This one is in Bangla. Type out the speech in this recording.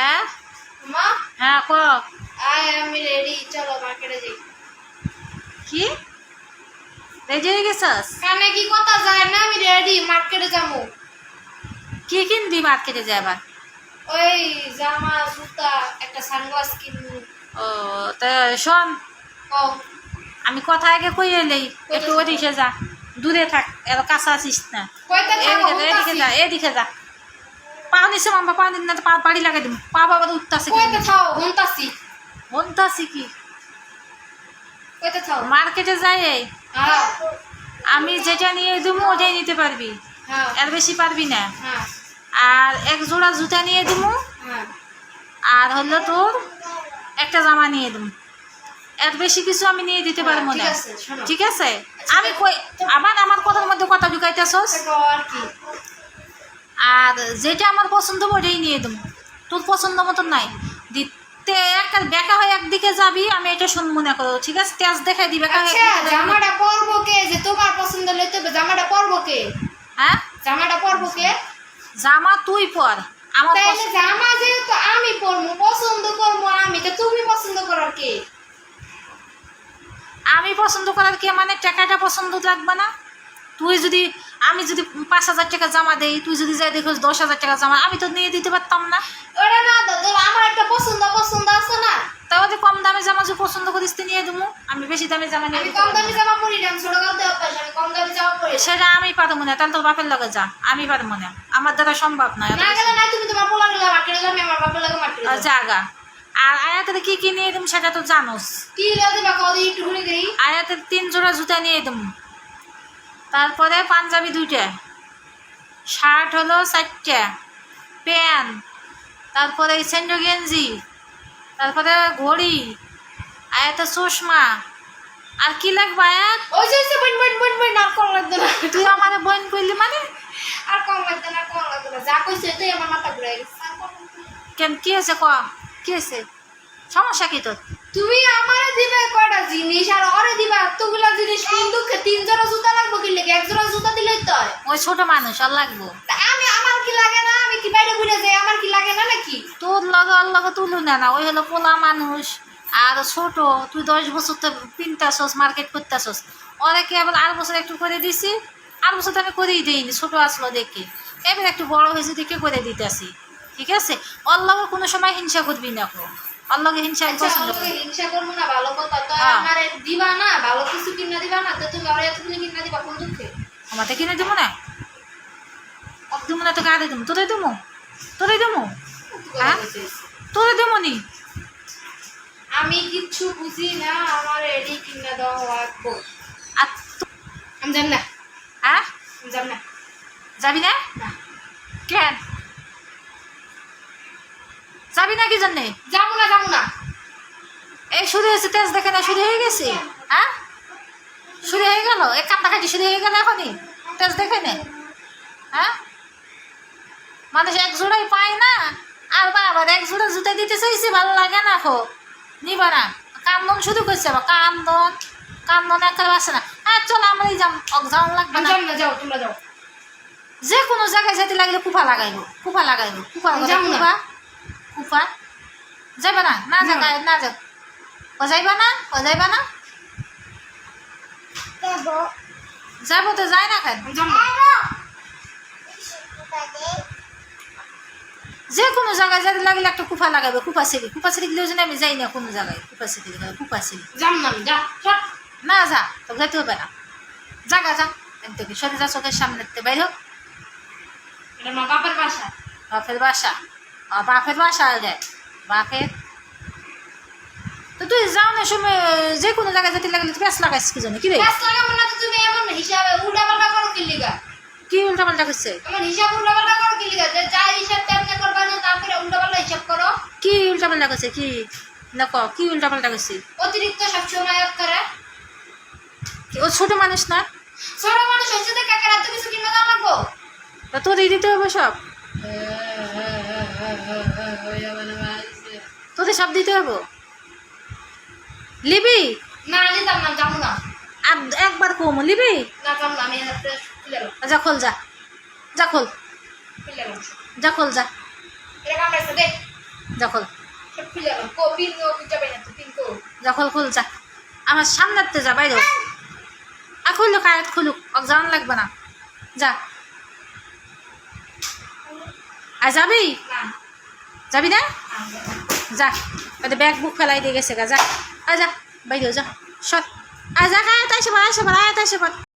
হ্যাঁ? মা? হ্যাঁ ক আমি রেডি চলো মার্কেটে যাই। কি? রেডি হয়ে গেছস? কানে কি কথা যায় না আমি রেডি মার্কেটে যাব। কি কিনবি মার্কেটে যাবার? ওই জামা জুতা একটা সানগ্লাস কিনবো। ও তা শোন আমি কথা আগে কই এলেই একটু ওদিকে যা। দূরে থাক এত কাছে আসিস না। এদিকে যা এদিকে যা। পা নিছে মাম্মা পা দিন না তো পা বাড়ি লাগাই দিম। পা বাবা উঠতাছে কয়টা থাও হুনতাছি। মনতাছি কি? কয়টা থাও। মার্কেটে যাই হ্যাঁ। আমি যেটা নিয়ে দেবো ওটাই নিতে পারবি। হ্যাঁ। এর বেশি পারবি না। হ্যাঁ। আর এক জোড়া জুতা নিয়ে দেবো আর হলো তোর একটা জামা নিয়ে দেবো এর বেশি কিছু আমি নিয়ে দিতে পারব ঠিক না ঠিক আছে? আমি কই আবার আমার কথার মধ্যে কথা ঢুকাইতেছস? আর কি? আর যেটা আমার পছন্দ হবে ওটাই নিয়ে দেবো। তোর পছন্দ মতন নাই। দিতে একটা বেকা হয়ে একদিকে যাবি আমি এটা শুন মনে করো ঠিক আছে? তেজ দেখাই দিবে আচ্ছা জামাটা পরবো কে? যে তোমার পছন্দ হলে হবে জামাটা পরবো কে? হ্যাঁ? জামাটা পরবো কে? জামা তুই পর আমার পছন্দ- জামা যেহেতু আমি পরবো পছন্দ করব আমি তো তুমি পছন্দ করার কে? আমি পছন্দ করার কে? মানে টাকাটা পছন্দ লাগবে না? তুই যদি আমি যদি পাঁচ হাজার টাকা জামা দেই তুই যদি যাই দেখোস দশ হাজার টাকা জামা আমি তো নিয়ে দিতে পারতাম না। ওটা না আমার একটা পছন্দ পছন্দ আছে না। তাও যদি কম দামে জামা যদি পছন্দ করিস তুই নিয়ে দেবো আমি বেশি দামে জামা নিয়ে কম দামি। জামা পরি না কম দামি জামা পরি সেটা আমি পারব না তাহলে তোর বাপের লগে যা আমি পারব না। আমার দ্বারা সম্ভব নয় না না তুমি তোমার পোলা গেলে যাবে আমি আমার বাপের লাগে যাব। জাগা। আর আয়াতের কি কি নিয়ে দেবো সেটা তো জানোস। কি লাগে বা কদি দেই। আয়াতের তিন জোড়া জুতা নিয়ে দেবো তারপরে পাঞ্জাবি দুইটা। শার্ট হলো চারটা। প্যান্ট। তারপরে সেন্ডো গেঞ্জি। তারপরে ঘড়ি। আয়াতের চশমা। আর কি লাগবে ওই যে আর লাগতো না। তুই আমার বোন করলি মানে? আর কম লাগতো না কম লাগতো না। যা কইছে এটাই আমার মাথা ঘুরে গেছে। আর। কেন কি হয়েছে ক? কি হয়েছে? সমস্যা কি তোর? তুমি আমারে দিবে কয়টা জিনিস আর ওরে দিবা এতগুলা জিনিস কিন্তু তিন জুতা এক জোড়া জুতা দিলেই তো ওই ছোট মানুষ আর লাগবো? আমি আমার কি লাগে না? আমি কি বাইরে ঘুরে যাই? আমার কি লাগে না নাকি? তোর লগে ওর লগে তুলু না না। ওই হলো পোলা মানুষ আর ছোট। তুই দশ বছর তো কিনতেছস মার্কেট করতেছস। ওরা কি আবার আর বছর একটু করে দিছি? আর বছর তো আমি করেই দিইনি ছোট আসলো দেখে। এবার একটু বড় হয়েছে দেখে করে দিতেছি ঠিক আছে? ওর লগে কোনো সময় হিংসা করবি না কো। ওর লগে হিংসা আচ্ছা পছন্দ না। হিংসা করব না ভালো কথা। তো হ্যাঁ। আমার দিবা না ভালো কিছু কিনা দিবা না তো তুমি এতগুলো কিনা দিবা কোন দুঃখে আমাতে কিনে দেবো না? দেবো না তো কারে দেবো। তোরে দেবো? তোরে দেবো? হ্যাঁ? তোরে দেবো নি আমি কিচ্ছু বুঝি না আমার এডি কিনা দেওয়া লাগবো আমি জানি না। হ্যাঁ? জানি না। যাবি না? না। কেন? যাবি না কি জন্যে? যাব না যাব না। এই শুরু হয়েছে তেজ দেখে না শুরু হয়ে গেছে? হ্যাঁ? শুরু হয়ে গেল? এক কান্না কাটি শুরু হয়ে গেল এখনই? তেজ দেখে নে। হ্যাঁ? মানুষ এক জোড়াই পায় না আর বাবার এক জোড়া জুতা দিতে চাইছি ভালো লাগে না খো নিবা না। কান্দন শুরু করছে আবার কান্দন কান্দন একেবারে আসে না। হ্যাঁ চল আমরাই যাম। অক্সাম লাগবে না। যাও তোমরা যাও। যে কোনো জায়গায় যেতে লাগলে কুফা লাগাইব কুফা লাগাইব। কুফা। কুফা কুফা যাবে না? না যা না। না যা ও যাইবা না? ও যাইবা না? যাব তো যায় না আমি না যে কোনো জায়গায় যেতে লাগলে একটা কুফা লাগাবে কুফা সিঁড়ি। কুফা সিঁড়ি গেলেও যেন আমি যাই না কোনো জায়গায় কুফা সিঁড়ি লাগাবে কুফা সিঁড়ি। যাব না আমি যা না যা তো যাইতে হবে না। জাগা যা একদিকে সরে যা চোখের সামনে বাইর হোক বাপের বাসা। বাপের বাসা। বাপের বাসা যায় বাপের। তো তুই যাও না সময় যে কোনো জায়গায় যেতে লাগলে তুই প্যাস লাগাইস কি জন্য কি রে? লাগাবো না তো তুমি এমন হিসাবে উল্টাপাল্টা করো কি লিগা কি উল্টা পাল্টা করছে আমার হিসাব উল্টাপাল্টা করো কি লিগা যে যা হিসাব তেমনি করবা না তারপরে উল্টাপাল্টা হিসাব করো। কি উল্টা পাল্টা করছে কি? না ক কি উল্টা পাল্টা করছে অতিরিক্ত সবসময় করে। ও ছোট মানুষ না? ছোট মানুষ হচ্ছে তো কাকার এত কিছু কিনে দাও লাগবো? তা তোদের দিতে হবে সব। তোদের সব দিতে হবে? লিবি? না নিতাম না যাব না। আর একবার কম লিবি না যাব না আমি একটা খুলে এলাম যা খোল যা। যা খোল। খুলে যা খোল যা। খুলে। যখন যা আমার সামনেতে যা বাইরে। আর খুলুক আয়াত খুলুক। ওক জান লাগবে না। যা। আর যাবি? যাবি না? যা। ব্যাগ বুক ফেলাই দিয়ে গেছে গা যা। আয় যা বাইরে যা। সর। आज काय आता शिवाय शिवाय आता आहे